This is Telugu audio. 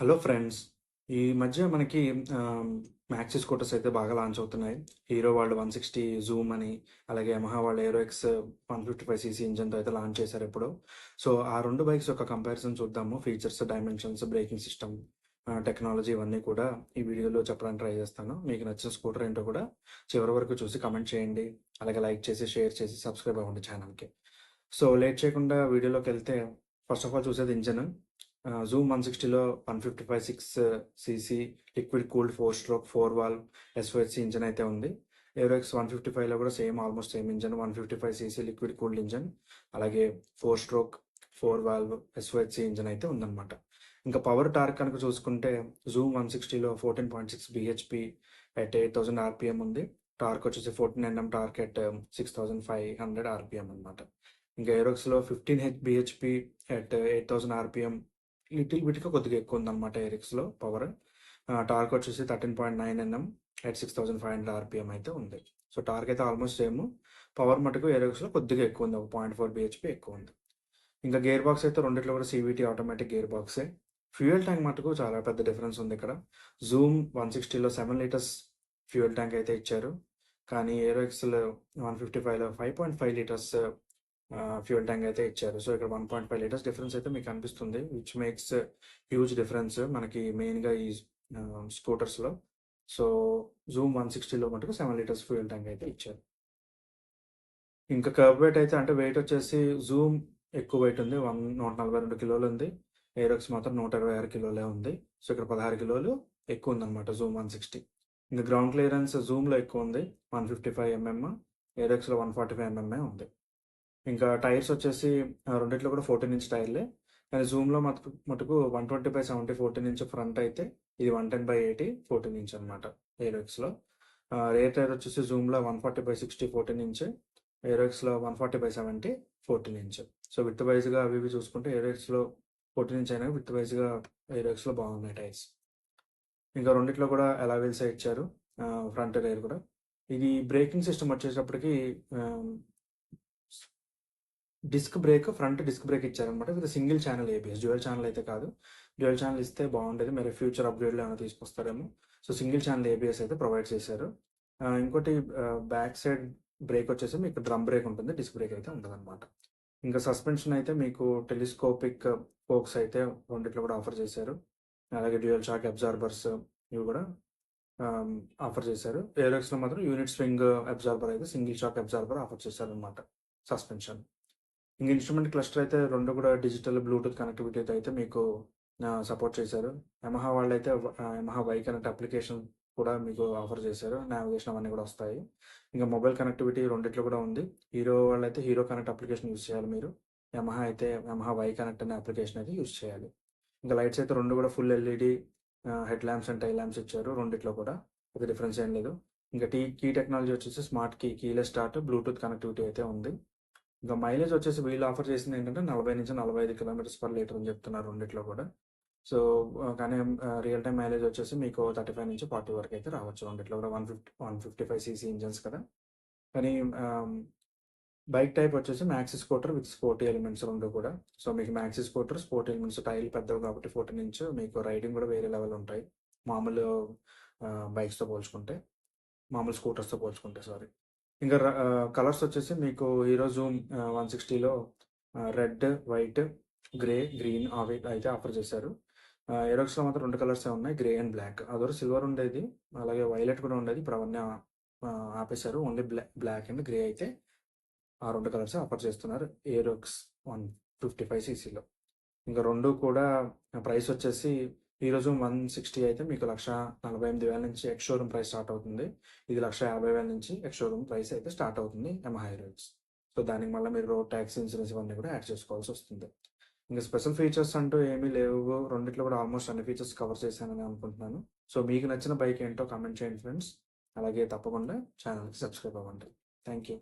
Hello friends. ఈ మధ్య మనకి మ్యాక్సీ స్కూటర్స్ అయితే బాగా లాంచ్ అవుతున్నాయి. హీరో వాళ్ళు వన్ సిక్స్టీ జూమ్ అని అలాగే యమహా వాళ్ళు Aerox one fifty five CC ఇంజన్తో అయితే లాంచ్ చేశారు ఇప్పుడు. సో ఆ రెండు బైక్స్ యొక్క కంపారిజన్ చూద్దాము. Features dimensions braking system technology ఇవన్నీ కూడా ఈ వీడియోలో చెప్పడానికి ట్రై చేస్తాను. మీకు నచ్చిన స్కూటర్ ఏంటో కూడా చివరి వరకు చూసి కమెంట్ చేయండి. అలాగే లైక్ చేసి షేర్ చేసి సబ్స్క్రైబ్ అవ్వండి ఛానల్కి సో లేట్ చేయకుండా వీడియోలోకి వెళ్తే ఫస్ట్ ఆఫ్ ఆల్ చూసేది engine Xoom one సిక్స్టీలో one fifty five six CC liquid cooled four stroke four valve SOHC engine అయితే ఉంది. ఏరోక్స్ వన్ ఫిఫ్టీ ఫైవ్లో కూడా same almost same engine one fifty five CC liquid cooled engine అలాగే four stroke four valve SOHC engine అయితే ఉందన్నమాట. ఇంకా పవర్ టార్క్ కనుక చూసుకుంటే Xoom one సిక్స్టీలో fourteen point six BHP at eight thousand RPM ఉంది. టార్క్ వచ్చేసి fourteen NM torque at six thousand five hundred RPM అనమాట ఇంకా ఏరోక్స్లో fifteen H BHP at eight thousand RPM little బిట్గా కొద్దిగా ఎక్కువ ఉందన్నమాట ఎరిక్స్లో పవర్. టార్క్ వచ్చేసి thirteen point nine NM at six thousand five hundred RPM అయితే ఉంది. సో టార్క్ అయితే ఆల్మోస్ట్ సేమ్. పవర్ మటుకు ఎరిక్స్లో కొద్దిగా ఎక్కువ ఉంది. ఒక పాయింట్ ఫోర్ బిహెచ్పి ఎక్కువ ఉంది. ఇంకా గేర్ బాక్స్ అయితే రెండిట్లో కూడా సీవీటీ ఆటోమేటిక్ గేర్ బాక్సే. ఫ్యూయల్ ట్యాంక్ మటుకు చాలా పెద్ద డిఫరెన్స్ ఉంది ఇక్కడ. జూమ్ వన్ సిక్స్టీలో సెవెన్ లీటర్స్ ఫ్యూయల్ ట్యాంక్ అయితే ఇచ్చారు. కానీ ఏరోఎక్స్లో వన్ ఫిఫ్టీ ఫైవ్లో five point five litres fuel tank అయితే ఇచ్చారు. సో ఇక్కడ one point five litres difference అయితే మీకు అనిపిస్తుంది విచ్ మేక్స్ హ్యూజ్ డిఫరెన్స్ మనకి మెయిన్గా ఈ స్కూటర్స్లో సో జూమ్ వన్ సిక్స్టీలో మటుకు సెవెన్ లీటర్స్ ఫ్యూయల్ ట్యాంక్ అయితే ఇచ్చారు. ఇంకా కర్బ్ వెయిట్ అయితే అంటే వెయిట్ వచ్చేసి జూమ్ ఎక్కువ వెయిట్ ఉంది వన్ నూట నలభై రెండు కిలోలు ఉంది. ఏరోక్స్ మాత్రం నూట ఇరవై ఆరు కిలోలే ఉంది. సో ఇక్కడ పదహారు కిలోలు ఎక్కువ ఉందన్నమాట జూమ్ వన్ సిక్స్టీ ఇంకా గ్రౌండ్ క్లియరెన్స్ జూమ్లో ఎక్కువ ఉంది వన్ ఫిఫ్టీ ఫైవ్ ఎంఎం ఏరోక్స్లో వన్ ఫార్టీ ఫైవ్ ఎంఎంఏ ఉంది. ఇంకా టైర్స్ వచ్చేసి రెండిట్లో కూడా ఫోర్టీన్ ఇంచ్ టైర్లే. కానీ జూమ్లో మటుకు మటుకు one twenty by seventy fourteen inch front అయితే ఇది one ten by eighty fourteen inch అనమాట ఏరోఎక్స్లో రేర్ టైర్ వచ్చేసి జూమ్లో one forty by sixty fourteen inch ఏరోఎక్స్లో one forty by seventy fourteen inch. So width వైజ్గా అవి ఇవి చూసుకుంటే ఏరోఎక్స్లో ఫోర్టీన్ ఇంచ్ అయినా విత్ వైజ్గా ఏరోఎక్స్లో బాగున్నాయి టైర్స్. ఇంకా రెండిట్లో కూడా అలావెల్స్ ఇచ్చారు ఫ్రంట్ రేర్ కూడా. ఇది బ్రేకింగ్ సిస్టమ్ వచ్చేటప్పటికి disc brake front disc brake ఇచ్చారనమాట with single channel ABS dual channel అయితే కాదు. డ్యూయల్ ఛానల్ ఇస్తే బాగుండేది. మరి ఫ్యూచర్ అప్గ్రేడ్లో ఏమైనా తీసుకొస్తారేమో. సో సింగిల్ ఛానల్ ఏబిఎస్ అయితే ప్రొవైడ్ చేశారు. ఇంకోటి బ్యాక్ సైడ్ బ్రేక్ వచ్చేసి మీకు డ్రమ్ బ్రేక్ ఉంటుంది. డిస్క్ బ్రేక్ అయితే ఉంటుంది అనమాట ఇంకా సస్పెన్షన్ అయితే మీకు టెలిస్కోపిక్ ఫోక్స్ అయితే రెండిట్లో కూడా ఆఫర్ చేశారు. అలాగే డ్యూయల్ షాక్ అబ్జార్బర్స్ ఇవి కూడా ఆఫర్ చేశారు. ఏరోక్స్లో మాత్రం యూనిట్ స్వింగ్ అబ్జార్బర్ అయితే సింగిల్ షాక్ అబ్జార్బర్ ఆఫర్ చేశారు అనమాట సస్పెన్షన్. ఇంక ఇన్స్ట్రుమెంట్ క్లస్టర్ అయితే రెండు కూడా డిజిటల్ బ్లూటూత్ కనెక్టివిటీ అయితే మీకు సపోర్ట్ చేశారు. యమహా వాళ్ళు అయితే యమహా వై కనెక్ట్ అప్లికేషన్ కూడా మీకు ఆఫర్ చేశారు. నావిగేషన్ అవన్నీ కూడా వస్తాయి. ఇంకా మొబైల్ కనెక్టివిటీ రెండిట్లో కూడా ఉంది. హీరో వాళ్ళు అయితే హీరో కనెక్ట్ అప్లికేషన్ యూస్ చేయాలి మీరు. యమహా అయితే యమహా వై కనెక్ట్ అనే అప్లికేషన్ అయితే యూస్ చేయాలి. ఇంకా లైట్స్ అయితే రెండు కూడా full LED head lamps and tail lamps ఇచ్చారు రెండిట్లో కూడా. ఒక డిఫరెన్స్ ఏం లేదు. ఇంకా టీ కీ టెక్నాలజీ వచ్చేసి smart key keyless start Bluetooth connectivity అయితే ఉంది. ఇంకా మైలేజ్ వచ్చేసి వీళ్ళు ఆఫర్ చేసింది ఏంటంటే నలభై నుంచి నలభై ఐదు కిలోమీటర్స్ పర్ లీటర్ అని చెప్తున్నారు రెండిట్లో కూడా. సో కానీ రియల్ టైం మైలేజ్ వచ్చేసి మీకు థర్టీ ఫైవ్ నుంచి ఫార్టీ వరకు అయితే రావచ్చు. రెండిట్లో కూడా one fifty one fifty five CC engines కదా. కానీ బైక్ టైప్ వచ్చేసి maxi scooter with sporty elements రెండు కూడా. సో మీకు maxi scooter sporty elements tail పెద్దవి కాబట్టి ఫోర్టీన్ ఇంచ్ మీకు రైడింగ్ కూడా వేరే లెవెల్ ఉంటాయి. మామూలు బైక్స్తో పోల్చుకుంటే మామూలు స్కూటర్స్తో పోల్చుకుంటే సారీ ఇంకా కలర్స్ వచ్చేసి మీకు హీరో వన్ సిక్స్టీలో రెడ్ వైట్ గ్రే గ్రీన్ అవి అయితే ఆఫర్ చేశారు. ఎరోక్స్లో మాత్రం రెండు కలర్సే ఉన్నాయి గ్రే అండ్ బ్లాక్. అదొక సిల్వర్ ఉండేది అలాగే వైలెట్ కూడా ఉండేది ఇప్పుడు అవన్నీ ఆపేశారు. Only black black and grey అయితే ఆ రెండు కలర్స్ ఆఫర్ చేస్తున్నారు ఏరోక్స్ వన్ ఫిఫ్టీ ఫైవ్ సీసీలో. ఇంకా రెండు కూడా ప్రైస్ వచ్చేసి ఈరోజు వన్ సిక్స్టీ అయితే మీకు లక్ష నలభై ఎనిమిది వేల నుంచి ఎక్స్ షోరూమ్ ప్రైస్ స్టార్ట్ అవుతుంది. ఇది లక్ష యాభై వేల నుంచి ఎక్స్ షోరూమ్ ప్రైస్ అయితే స్టార్ట్ అవుతుంది ఎంఐ రేట్స్ సో దానికి మళ్ళీ మీరు రోడ్ ట్యాక్స్ ఇన్సూరెన్స్ ఇవన్నీ కూడా యాడ్ చేసుకోవాల్సి వస్తుంది. ఇంకా స్పెషల్ ఫీచర్స్ అంటూ ఏమీ లేవు. రెండిట్లో కూడా ఆల్మోస్ట్ అన్ని ఫీచర్స్ కవర్ చేశానని అనుకుంటున్నాను. సో మీకు నచ్చిన బైక్ ఏంటో కామెంట్ చేయండి ఫ్రెండ్స్. అలాగే తప్పకుండా ఛానల్కి సబ్స్క్రైబ్ అవ్వండి. Thank you.